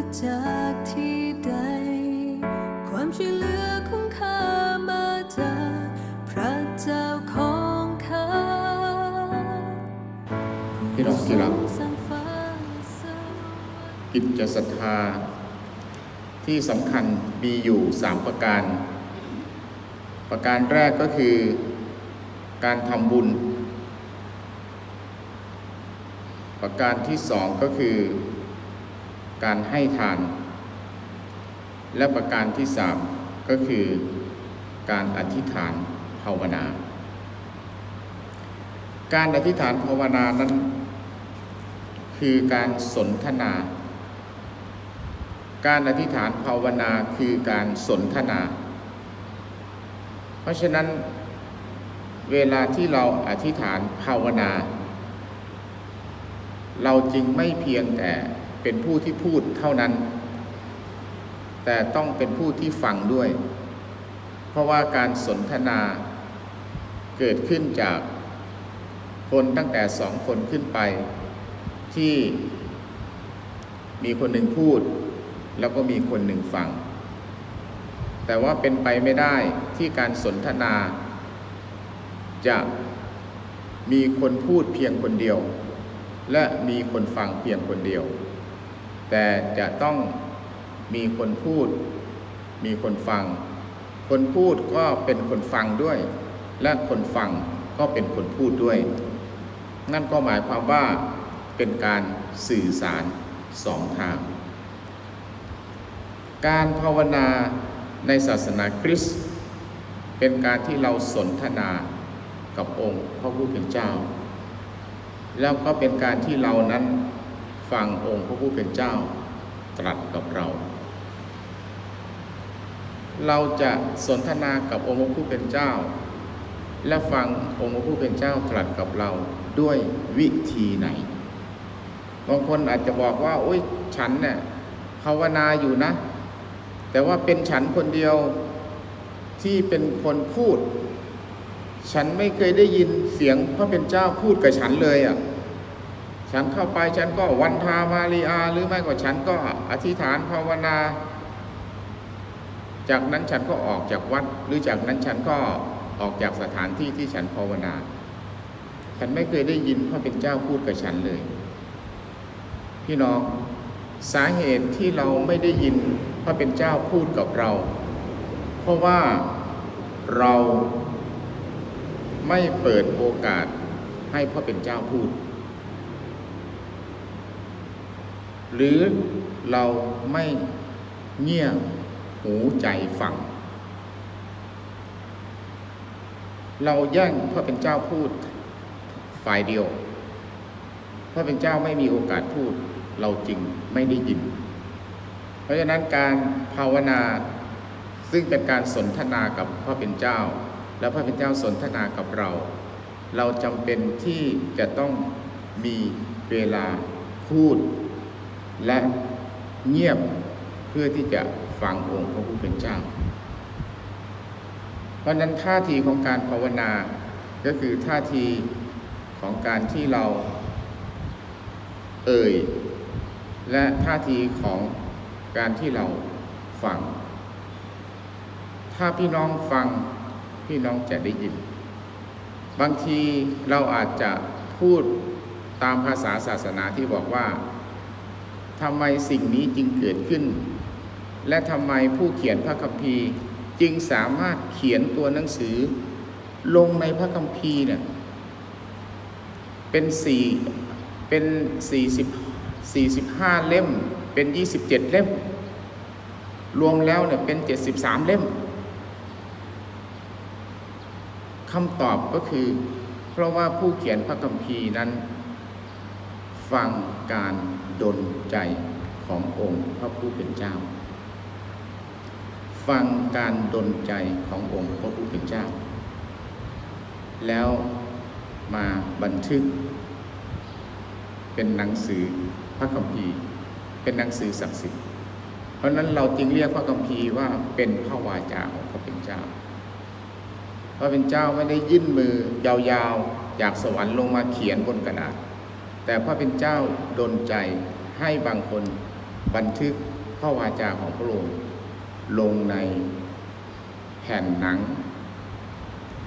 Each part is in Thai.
าจากที่ใด ความช่วยเหลือของข้ามาจากพระเจ้าของข้าพี่น้องที่รักกิจศรัทธา ที่สำคัญมีอยู่สามประการ ประการแรกก็คือการทำบุญ ประการที่สองก็คือ การให้ทาน และประการที่สามก็คือการอธิษฐานภาวนา การอธิษฐานภาวนานั้น คือการสนทนา การอธิษฐานภาวนาคือการสนทนา เพราะฉะนั้นเวลาที่เราอธิษฐานภาวนา เราจึงไม่เพียงแต่ เป็นผู้ที่พูดเท่านั้น แต่ต้องเป็นผู้ที่ฟังด้วย เพราะว่าการสนทนาเกิดขึ้นจากคนตั้งแต่สองคนขึ้นไป ที่มีคนหนึ่งพูด แล้วก็มีคนหนึ่งฟัง แต่ว่าเป็นไปไม่ได้ที่การสนทนา จะมีคนพูดเพียงคนเดียว และมีคนฟังเพียงคนเดียว แต่จะต้องมีคนพูด มีคนฟัง คนพูดก็เป็นคนฟังด้วย และคนฟังก็เป็นคนพูดด้วย นั่นก็หมายความว่าเป็นการสื่อสารสองทาง การภาวนาในศาสนาคริสต์เป็นการที่เราสนทนากับองค์พระผู้เป็นเจ้า แล้วก็เป็นการที่เรานั้น ฟังองค์พระผู้เป็นเจ้าตรัสกับเรา เราจะสนทนากับองค์พระผู้เป็นเจ้า และฟังองค์พระผู้เป็นเจ้าตรัสกับเราด้วยวิธีไหน บางคนอาจจะบอกว่า โอ้ยฉันเนี่ยภาวนาอยู่นะ แต่ว่าเป็นฉันคนเดียวที่เป็นคนพูด ฉันไม่เคยได้ยินเสียงพระเป็นเจ้าพูดกับฉันเลยอะ ฉันเข้าไปฉันก็วันทามาริอา หรือไม่ก็ฉันก็อธิษฐานภาวนา จากนั้นฉันก็ออกจากวัด หรือจากนั้นฉันก็ออกจากสถานที่ที่ฉันภาวนา ฉันไม่เคยได้ยินพระเป็นเจ้าพูดกับฉันเลย พี่น้องสาเหตุที่เราไม่ได้ยินพระเป็นเจ้าพูดกับเรา เพราะว่าเราไม่เปิดโอกาสให้พระเป็นเจ้าพูด หรือเราไม่เงี่ยหูใจฟัง เราแย่งพระเป็นเจ้าพูดฝ่ายเดียว พระเป็นเจ้าไม่มีโอกาสพูด เราจึงไม่ได้ยิน เพราะฉะนั้นการภาวนาซึ่งเป็นการสนทนากับพระเป็นเจ้า แล้วพระเป็นเจ้าสนทนากับเรา เราจำเป็นที่จะต้องมีเวลาพูด และเงียบเพื่อที่จะฟังองค์พระผู้เป็นเจ้า เพราะนั้นท่าทีของการภาวนาก็คือท่าทีของการที่เราเอ่ย และท่าทีของการที่เราฟัง ถ้าพี่น้องฟังพี่น้องจะได้ยิน บางทีเราอาจจะพูดตามภาษาศาสนาที่บอกว่า ทำไมสิ่งนี้จึงเกิดขึ้น และทำไมผู้เขียนพระคัมภีร์จึงสามารถเขียนตัวหนังสือ ลงในพระคัมภีร์เนี่ยเป็นสี่เป็นสี่สิบสี่สิบห้าเล่ม เป็นยี่สิบเจ็ดเล่ม รวมแล้วเนี่ยเป็นเจ็ดสิบสามเล่มคำตอบก็คือ เพราะว่าผู้เขียนพระคัมภีร์นั้น ฟังการดลใจขององค์พระผู้เป็นเจ้า ฟังการดลใจขององค์พระผู้เป็นเจ้า แล้วมาบันทึก เป็นหนังสือพระคัมภีร์ เป็นหนังสือศักดิ์สิทธิ์ เพราะนั้นเราจึงเรียกพระคัมภีร์ว่าเป็นพระวาจาของพระเป็นเจ้า พระเป็นเจ้าไม่ได้ยื่นมือยาวๆ จากสวรรค์ลงมาเขียนบนกระดาษ แต่พระเป็นเจ้าดลใจให้บางคนบันทึกพระวาจาของพระองค์ลงในแผ่นหนัง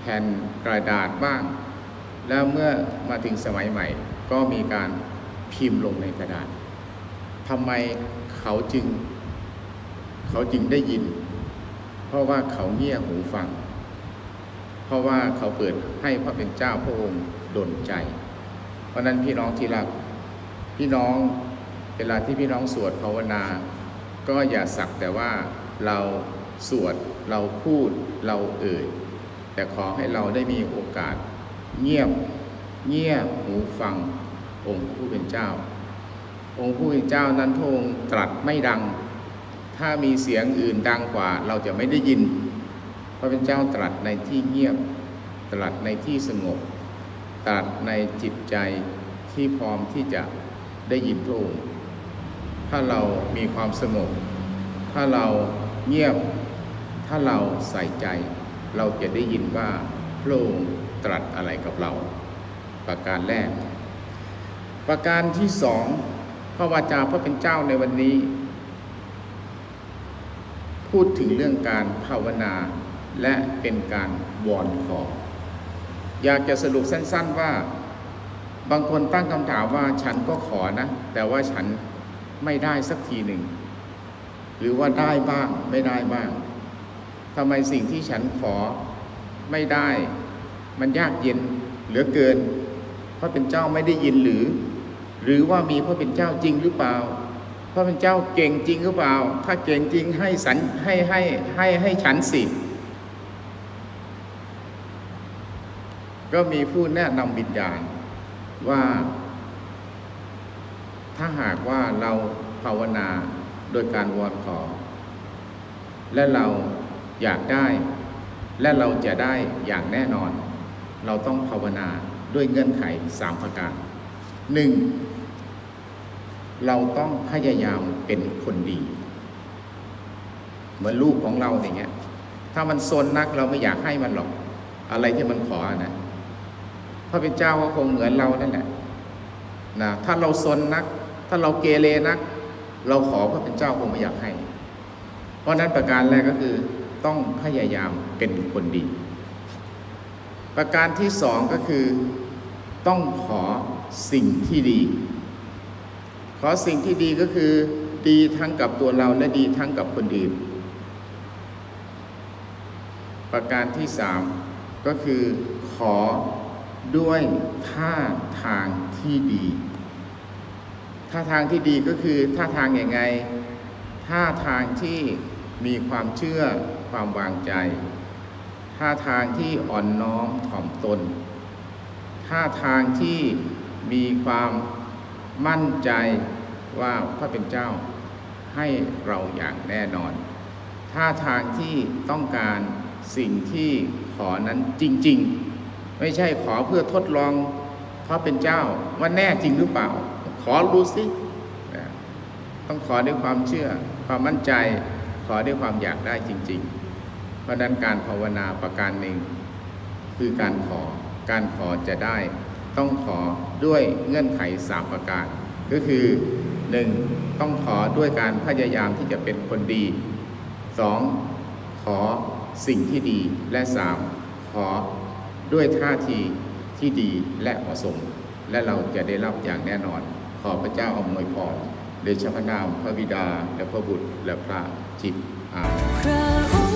แผ่นกระดาษบ้าง แล้วเมื่อมาถึงสมัยใหม่ ก็มีการพิมพ์ลงในกระดาษทำไมเขาจึง เขาจึงได้ยิน เพราะว่าเขาเงี่ยหูฟัง เพราะว่าเขาเปิดให้พระเป็นเจ้าพระองค์ดลใจ ราะนั้นพี่น้องที่รักพี่น้องเวลาที่พี่น้องสวดภาวนา ก็อย่าสักแต่ว่าเราสวดเราพูดเราเอ่ยแต่ขอให้เราได้มีโอกาส เงียบเงียบหูฟัง องค์ผู้เป็นเจ้า องค์ผู้เป็นเจ้านั้นพระองค์ตรัสไม่ดัง ถ้ามีเสียงอื่นดังกว่า เราจะไม่ได้ยินพระเป็นเจ้าตรัสในที่เงียบตรัสในที่สงบ ตรัสในจิตใจที่พร้อมที่จะได้ยินพระองค์ถ้าเรามีความสงบ ถ้าเราเงียบ ถ้าเราใส่ใจ เราจะได้ยินว่าพระองค์ตรัสอะไรกับเรา ประการแรก ประการที่สองพระวาจาพระเป็นเจ้าในวันนี้ พูดถึงเรื่องการภาวนาและเป็นการวอนขอ อยากจะสรุปสั้น ๆว่า บางคนตั้งคำถามว่าฉันก็ขอนะ แต่ว่าฉันไม่ได้สักทีหนึ่ง หรือว่าได้บ้างไม่ได้บ้างทำไมสิ่งที่ฉันขอไม่ได้ มันยากเย็นเหลือเกินพระเป็นเจ้าไม่ได้ยินหรือ หรือว่ามีพระเป็นเจ้าจริงหรือเปล่าพระเป็นเจ้าเก่งจริงหรือเปล่า ถ้าเก่งจริงให้สันให้ให้ให้ให้ฉันสิ ก็มีผู้แนะนำวิญญาณว่า ถ้าหากว่าเราภาวนาโดยการวอนขอ และเราอยากได้ และเราจะได้อย่างแน่นอน เราต้องภาวนาด้วยเงื่อนไขสามประการหนึ่งเราต้องพยายามเป็นคนดี เหมือนลูกของเราอย่างเงี้ย ถ้ามันซนนักเราไม่อยากให้มันหรอก อะไรที่มันขอนะ พระเป็นเจ้าก็คงเหมือนเรานั่นแหละนะถ้าเราซนนัก ถ้าเราเกเรนัก เราขอพระเป็นเจ้าคงไม่อยากให้ เพราะฉะนั้นประการแรกก็คือต้องพยายามเป็นคนดี ประการที่สองก็คือต้องขอสิ่งที่ดี ขอสิ่งที่ดีก็คือดีทั้งกับตัวเราและดีทั้งกับคนอื่น ประการที่สามก็คือขอ ด้วยท่าทางที่ดี ท่าทางที่ดีก็คือท่าทางอย่างไง ท่าทางที่มีความเชื่อความวางใจ ท่าทางที่อ่อนน้อมถ่อมตน ท่าทางที่มีความมั่นใจว่าพระเป็นเจ้าให้เราอย่างแน่นอน ท่าทางที่ต้องการสิ่งที่ขอนั้นจริง ๆ ไม่ใช่ขอเพื่อทดลองพระเป็นเจ้าว่าแน่จริงหรือเปล่า ขอรู้สิต้องขอด้วยความเชื่อ ความมั่นใจ ขอด้วยความอยากได้จริง ๆ เพราะฉะนั้นการภาวนาประการหนึ่ง คือการขอการขอจะได้ ต้องขอด้วยเงื่อนไขสามประการ ก็คือหนึ่งต้องขอด้วยการพยายามที่จะเป็นคนดีสองขอสิ่งที่ดีและสามขอ ด้วยท่าทีที่ดีและเหมาะสม และเราจะได้รับอย่างแน่นอน ขอพระเจ้าอมนวยพรเดชพระนามพระบิดาและพระบุตรและพระจิตอาพระ